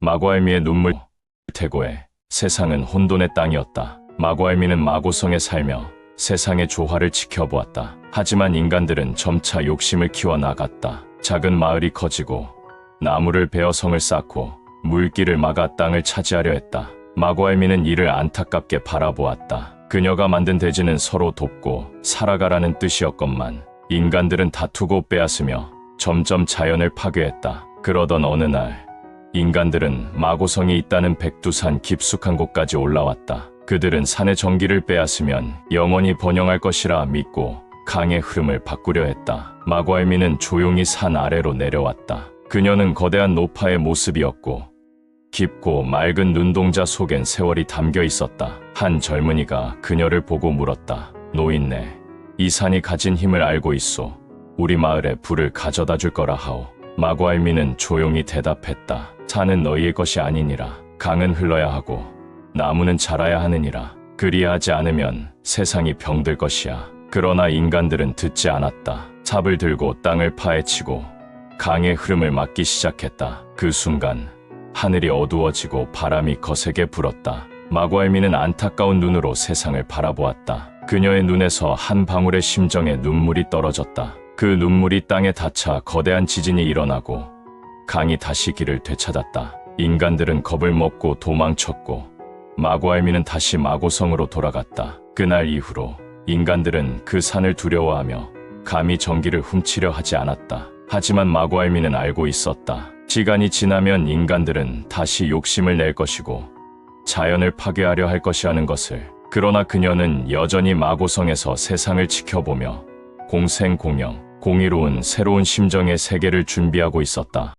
마고알미의 눈물 태고에 세상은 혼돈의 땅이었다. 마고알미는 마고성에 살며 세상의 조화를 지켜보았다. 하지만 인간들은 점차 욕심을 키워나갔다. 작은 마을이 커지고 나무를 베어 성을 쌓고 물길을 막아 땅을 차지하려 했다. 마고알미는 이를 안타깝게 바라보았다. 그녀가 만든 대지는 서로 돕고 살아가라는 뜻이었건만 인간들은 다투고 빼앗으며 점점 자연을 파괴했다. 그러던 어느 날 인간들은 마고성이 있다는 백두산 깊숙한 곳까지 올라왔다. 그들은 산의 전기를 빼앗으면 영원히 번영할 것이라 믿고 강의 흐름을 바꾸려 했다. 마고알미는 조용히 산 아래로 내려왔다. 그녀는 거대한 노파의 모습이었고 깊고 맑은 눈동자 속엔 세월이 담겨 있었다. 한 젊은이가 그녀를 보고 물었다. 노인네, 이 산이 가진 힘을 알고 있소. 우리 마을에 불을 가져다 줄 거라 하오. 마고알미는 조용히 대답했다. 산은 너희의 것이 아니니라. 강은 흘러야 하고 나무는 자라야 하느니라. 그리하지 않으면 세상이 병들 것이야. 그러나 인간들은 듣지 않았다. 삽을 들고 땅을 파헤치고 강의 흐름을 막기 시작했다. 그 순간 하늘이 어두워지고 바람이 거세게 불었다. 마고알미는 안타까운 눈으로 세상을 바라보았다. 그녀의 눈에서 한 방울의 심정에 눈물이 떨어졌다. 그 눈물이 땅에 닿자 거대한 지진이 일어나고 강이 다시 길을 되찾았다. 인간들은 겁을 먹고 도망쳤고 마고알미는 다시 마고성으로 돌아갔다. 그날 이후로 인간들은 그 산을 두려워하며 감히 전기를 훔치려 하지 않았다. 하지만 마고알미는 알고 있었다. 시간이 지나면 인간들은 다시 욕심을 낼 것이고 자연을 파괴하려 할 것이라는 것을. 그러나 그녀는 여전히 마고성에서 세상을 지켜보며 공생공영, 공의로운 새로운 심정의 세계를 준비하고 있었다.